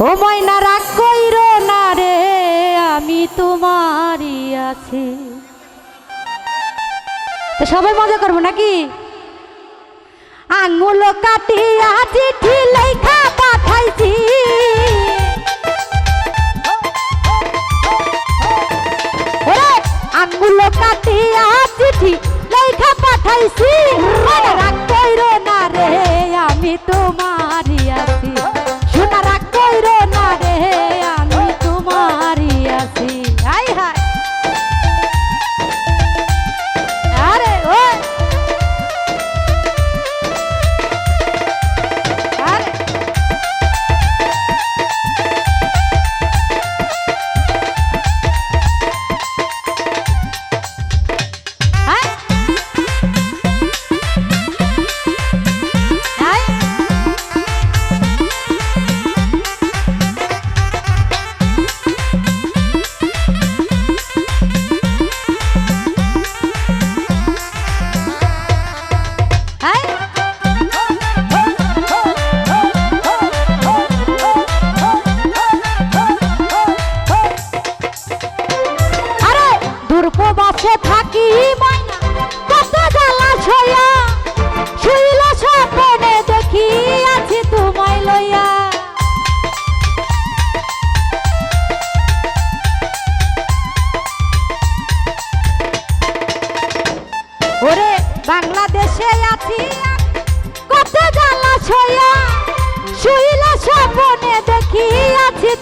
ময়না রাগ কইর না রে, আমি তোমারই আছি। তো সবাই মজা করব নাকি? আঙুল কাটিয়া চিঠি লেখা পাঠাইছি। আঙুল কাটিয়া চিঠি লেখা পাঠাইছি। রাগ কইর না রে, আমি তোমারই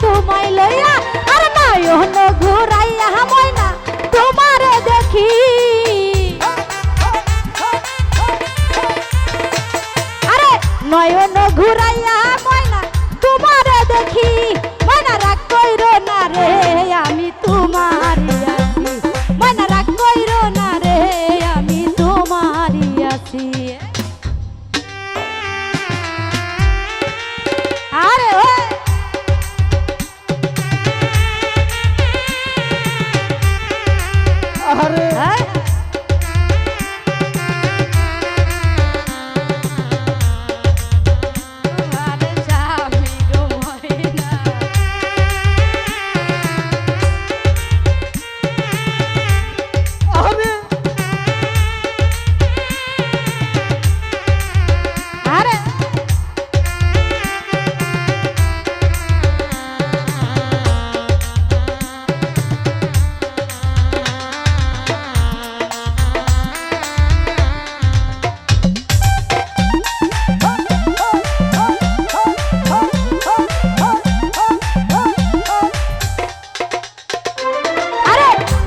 তোমায় লইয়া আর নয়ন ঘুরাইয়া ময়না তোমারে দেখি। আরে নয়ন ঘুরাইয়া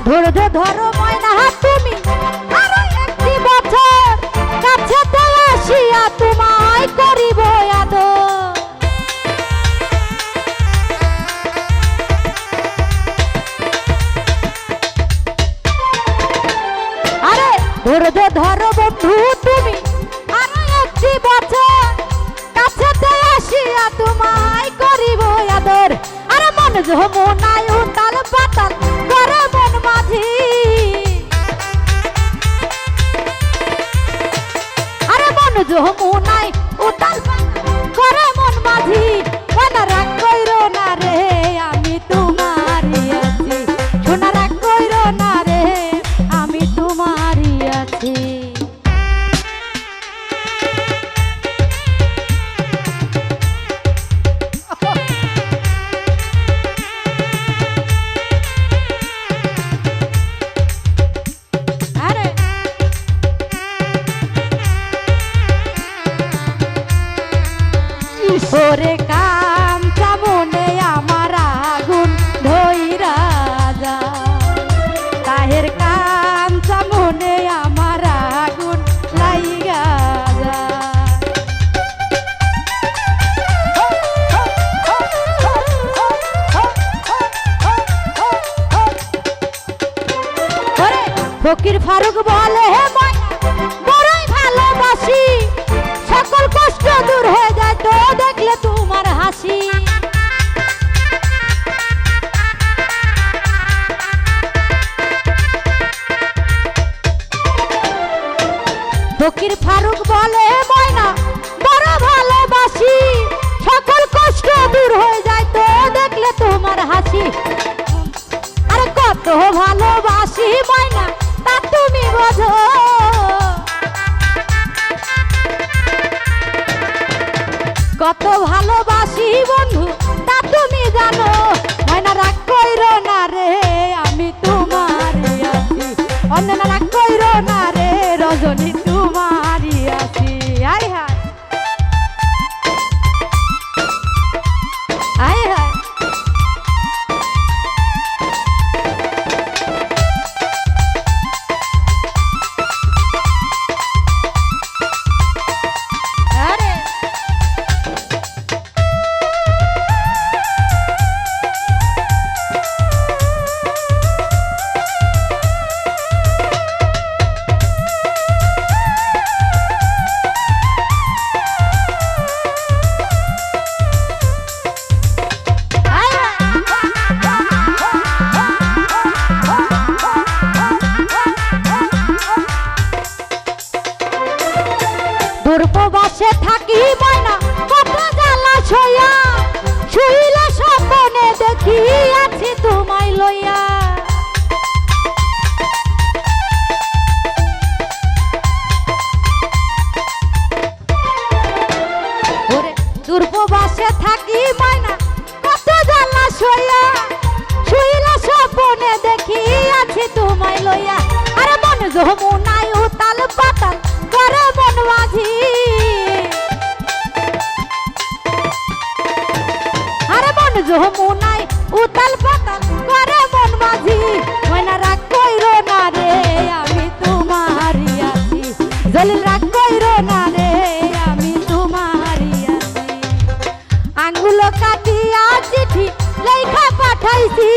ধৈর্য ধরো ময়না, তুমি আরও একটি বছর। কাছেতে আসিয়া তোমায় করিব আদর। আরে, ধৈর্য ধরো বন্ধু, তুমি আরও একটি বছর। কাছেতে আসিয়া তোমায় করিব আদর। আরে মন যমুনায় সকল কষ্ট দূর হয়ে যায় তো দেখলে তোমার হাসি। ফকির ফারুক বলে ময়না, বড় ভালোবাসি। সকল কষ্ট দূর হয়ে যায় তো দেখলে তোমার হাসি। আরে কত ভালোবাসি ময়না তুমি বোঝো দুর্পবাসে থাকি ময়না কত জ্বালা ছয়া শুইলে স্বপ্নে দেখি আছি তোমায় লইয়া। আরে মন যমুনায় উতাল পাতাল, করে মন মাঝি। আরে মন যমুনায় উতাল পাতাল, করে মন মাঝি। ময়না রাগ কইরো না রে, আমি তোমারই আছি। জলিল কাটিয়া চিঠি লেখা পাঠাইছি।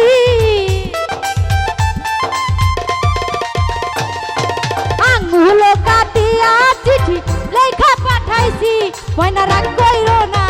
আঙ্গুল কাটিয়া চিঠি লেখা পাঠাইছি। ময়না রাগ কইরো না